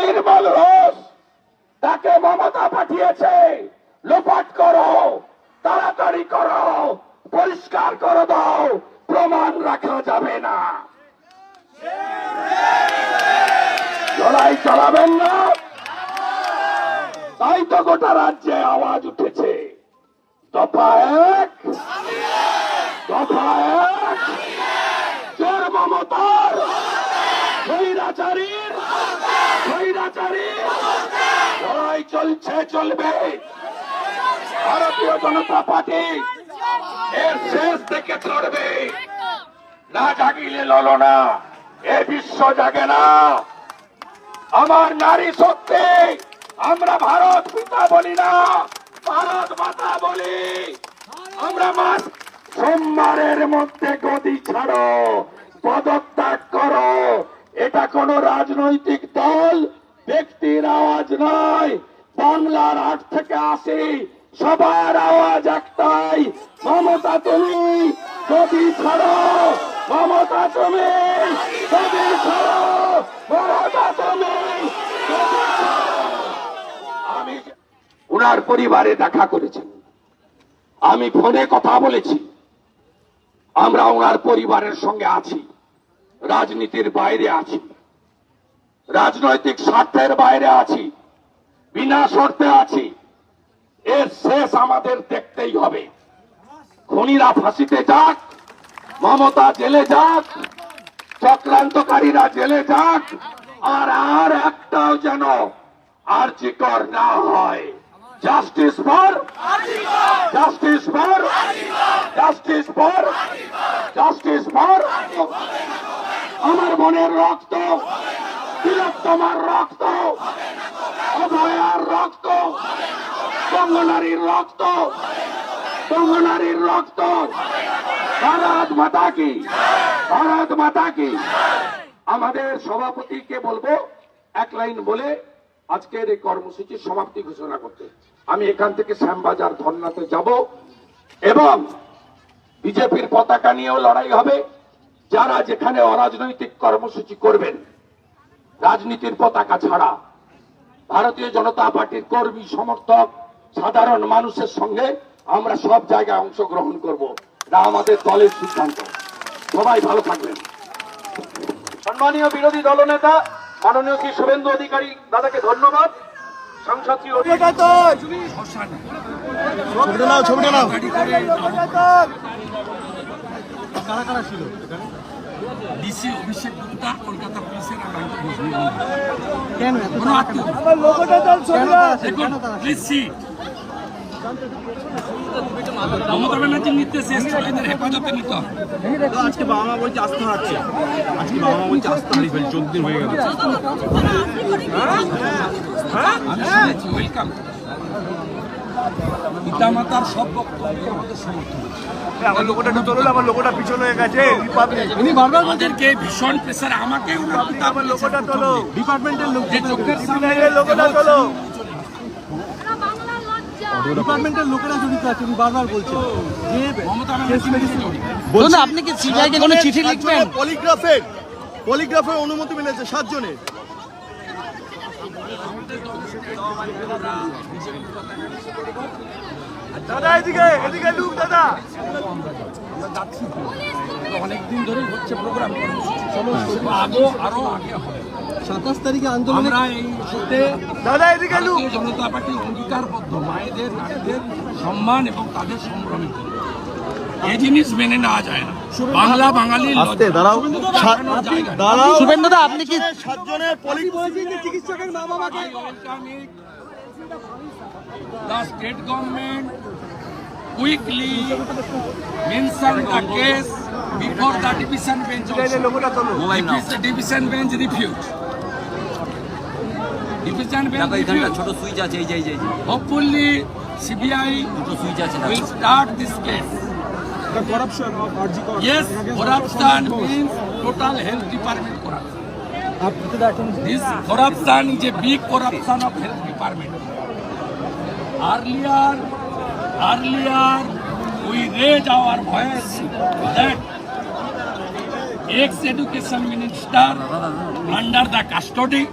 নির্মল ঘোষ, তাকে মমতা পাঠিয়েছে। লোপাট করো, তাড়াতাড়ি করো, পরিষ্কার করে দাও, প্রমাণ রাখা যাবে না। লড়াই চালাবেন না। তাই তো গোটা রাজ্যে আওয়াজ উঠেছে। দফা এক দফা এক চোর মমতার স্বৈরাচারীর স্বৈরাচারীর লড়াই চলছে, চলবে। ভারতীয় জনতা পার্টি এর শেষ থেকে চড়বে না জাগিলে ললো না, এ বিশ্ব জাগে না। আমার নারী শক্তি, আমরা ভারত পিতা বলি না, ভারত মাতা বলি। আমরা মাস সোমবারের মধ্যে গদি ছাড়ো, পদত্যাগ করো। এটা কোন রাজনৈতিক দল, ব্যক্তির আওয়াজ নয়। বাংলার আট থেকে আসে সবার আওয়াজ একটাই, মমতা তুমি গদি ছাড়ো, মমতা তুমি গদি ছাড়ো, মমতা তুমি আমি উনার পরিবারে দেখা করেছেন আমি ফোনে কথা বলেছি। আমরা ওনার পরিবারের সঙ্গে আছি। রাজনীতির বাইরে আছি। রাজনৈতিক স্বার্থের বাইরে আছি। বিনা শর্তে আছি। এর শেষ আমাদের দেখতেই হবে। খুনিরা ফাঁসিতে যাক, মমতা জেলে যাক, চক্রান্তকারীরা জেলে যাক, আর আর একটাও যেন আর্জিকর না হয়। Justice for justice for justice for justice for. আমার মনের রক্ত। তিলোত্তমার রক্ত। অভয়ার রক্ত। বঙ্গনারীর রক্ত। বঙ্গনারীর রক্ত। ভারত মাতা কি? ভারত মাতা কি? আমাদের সভাপতিকে বলব, এক লাইন বলে আজকের এই কর্মসূচির সমাপ্তি ঘোষণা করতে। আমি এখান থেকে শ্যামবাজার ধর্নাতে যাব এবং বিজেপির পতাকা নিয়েও লড়াই হবে। যারা যেখানে অরাজনৈতিক কর্মসূচি করবেন রাজনীতির পতাকা ছাড়া ভারতীয় জনতা পার্টির কর্মী সমর্থক সাধারণ মানুষের সঙ্গে আমরা সব জায়গায় অংশগ্রহণ করব। এটা আমাদের দলের সিদ্ধান্ত। সবাই ভালো থাকবেন। সম্মানীয় বিরোধী দলনেতা মাননীয় শ্রী শুভেন্দু অধিকারী দাদাকে ধন্যবাদ। সাংসদ শ্রী অভিষেক ছবিটা নাও। ছবিটা নাও ডিসি অভিষেক গুপ্তা কলকাতা পুলিশের কেন কোনো আত্মীয় দেখুন প্লিজ সিট মমতা ব্যানার্জির নির্দেশে এসেছিল এদের হেফাজতে নিতে হবে। আজকে বাবা মা বলছে আসতে হারছে আজকে বাবা মা বলছে আসতে হারি ফেল চোদ্দ দিন হয়ে গেল। আমি শুনেছি ওয়েলকাম পিতামাতার সব বক্তব্য আমাদের সমর্থন আমার লোকটা একটু আমার লোকটা পিছনে হয়ে গেছে। রিপাবলিক আমাদেরকে ভীষণ প্রেসার আমাকে আমার লোকটা তোলো ডিপার্টমেন্টের লোক যে চোখের সামনে লোকটা তোলো ডিপার্টমেন্টের লোকেরা জড়িত আছে উনি বারবার বলছেন। যে মমতা ব্যানার্জি নিজে জড়িত। বলুন আপনি কি সিবিআই কে কোনো চিঠি লিখবেন? পলিগ্রাফের পলিগ্রাফের অনুমতি মিলেছে সাতজনের। দাদা এদিকে এদিকে লুক দাদা। অনেকদিন ধরে হচ্ছে প্রোগ্রাম আরও আরও আগে হবে। সাতাশ তারিখে আন্দোলনে দাদা এদিকে লুক। জনতা পার্টি অঙ্গীকারবদ্ধ মায়েদের নারীদের সম্মান এবং তাদের সংগ্রামের এই জিনিস মেনে নেওয়া যায় না। বাংলা বাঙালি আস্তে দাঁড়াও। দাঁড়াও। আপনি কি সাতজনের চিকিৎসকের মা বাবাকে state government quickly mention the case before the division bench also. division bench refuse. Division bench refuse. ছোট সুইচ আছে এই যে এই যে এই যে। Hopefully CBI will start this case. Corruption of RG Yes, corruption means total health department corruption. This corruption is a big corruption of health department. Earlier, earlier we raised our voice that ex-education minister under the custody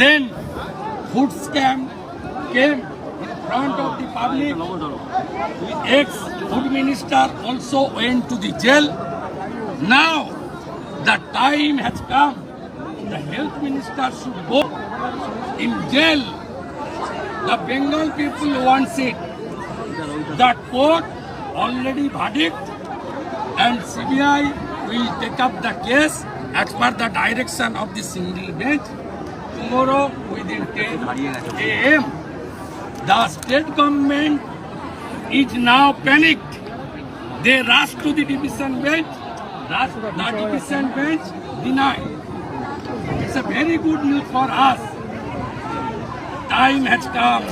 Then food scam came in front of the public. Ex-food minister also went to the jail. Now the time has come. The health minister should go in jail. The Bengal people wants it. That court already verdict and CBI will take up the case as per the direction of the single bench tomorrow within 10 a.m. The state government is now panicked. They rush to the division bench. Rush, the division bench denied. It's a very good news for us. Come.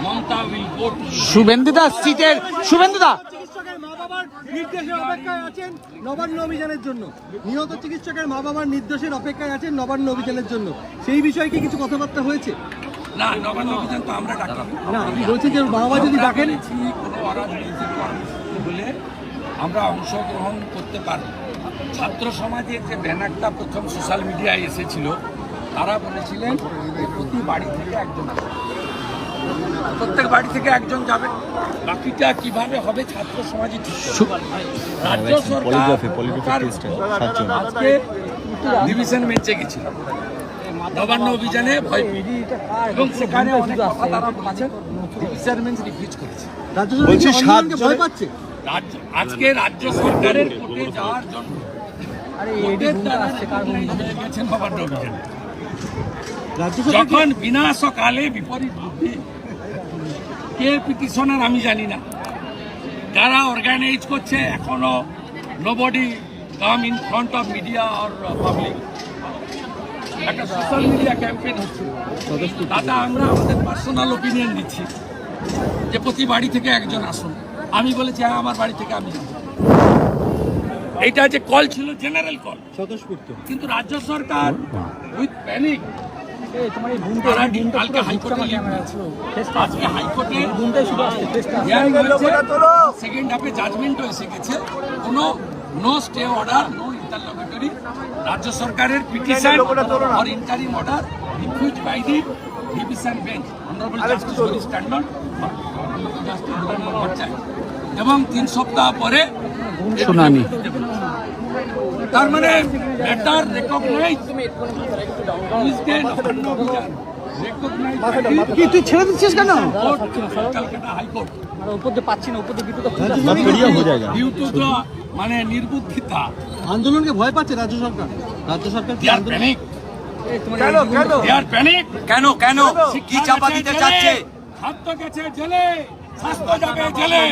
Mamta will go to শুভেন্দুদা সিটের শুভেন্দুদা! নির্দেশের অপেক্ষায় আছেন নবান্ন অভিযানের জন্য। নিহত চিকিৎসকের মা বাবার নির্দেশের অপেক্ষায় আছেন নবান্ন অভিযানের জন্য। সেই বিষয়ে কি কিছু কথাবার্তা হয়েছে? না নবান্ন অভিযান তো আমরা ডাকি। না বলছেন যে বাবা যদি ডাকেন কোনো আমরা অংশগ্রহণ করতে পারব। ছাত্র সমাজের যে ব্যানারটা প্রথম সোশ্যাল মিডিয়ায় এসেছিল তারা বলেছিলেন প্রতি বাড়ি থেকে একজন প্রত্যেক বাড়ি থেকে একজন যাবে। বাকিটা কীভাবে হবে ছাত্র সমাজই ঠিক রাজ্য সরকার আজকে ডিভিশন বেঞ্চে গেছিল। নবান্ন অভিযানে ভয় এবং সেখানে অনেক কথা তারা বলেছেন। ডিভিশন বেঞ্চ রিফিউজ করেছে। রাজ্য সরকার কি আন্দোলনকে ভয় পাচ্ছে? আজকে রাজ্য সরকারের কোর্টে যাওয়ার জন্য দ্বারা গেছেন নবান্ন অভিযানে। যখন বিনাশকালে বিপরীত বুদ্ধি কে পিটিশনার আমি জানি না। যারা অর্গানাইজ করছে, এখনও nobody come in front of media or public একটা সোশ্যাল মিডিয়া ক্যাম্পেইন হচ্ছে। তাতে আমরা আমাদের পার্সোনাল ওপিনিয়ন দিচ্ছি যে প্রতি বাড়ি থেকে একজন আসুন। আমি বলেছি হ্যাঁ আমার বাড়ি থেকে আমি এইটা যে কল ছিল জেনারেল কল স্বতঃস্ফূর্ত। কিন্তু রাজ্য সরকার উইথ প্যানিক তারা কালকে হাইকোর্টে লিভ দিয়েছে। আজকে হাইকোর্টে সেকেন্ড হাফে জাজমেন্টও এসে গেছে। কোনো no stay order no interlocutory রাজ্য সরকারের petition or interim order refuse by the division bench honourable justice এবং তিন সপ্তাহ পরে শুনানি। তার মানে লেটার রেকগনাইজ রেকগনাইজ কি তুই ছেড়ে দিচ্ছিস কেন? হাইকোর্ট দ্য মানে নির্বুদ্ধিতা। আন্দোলনকে ভয় পাচ্ছে রাজ্য সরকার। রাজ্য সরকার প্যানিক প্যানিক কেন কেন? কি চাপা দিতে চাচ্ছে? খাদ্য গেছে জেলে। স্বাস্থ্য যাবে জেলে।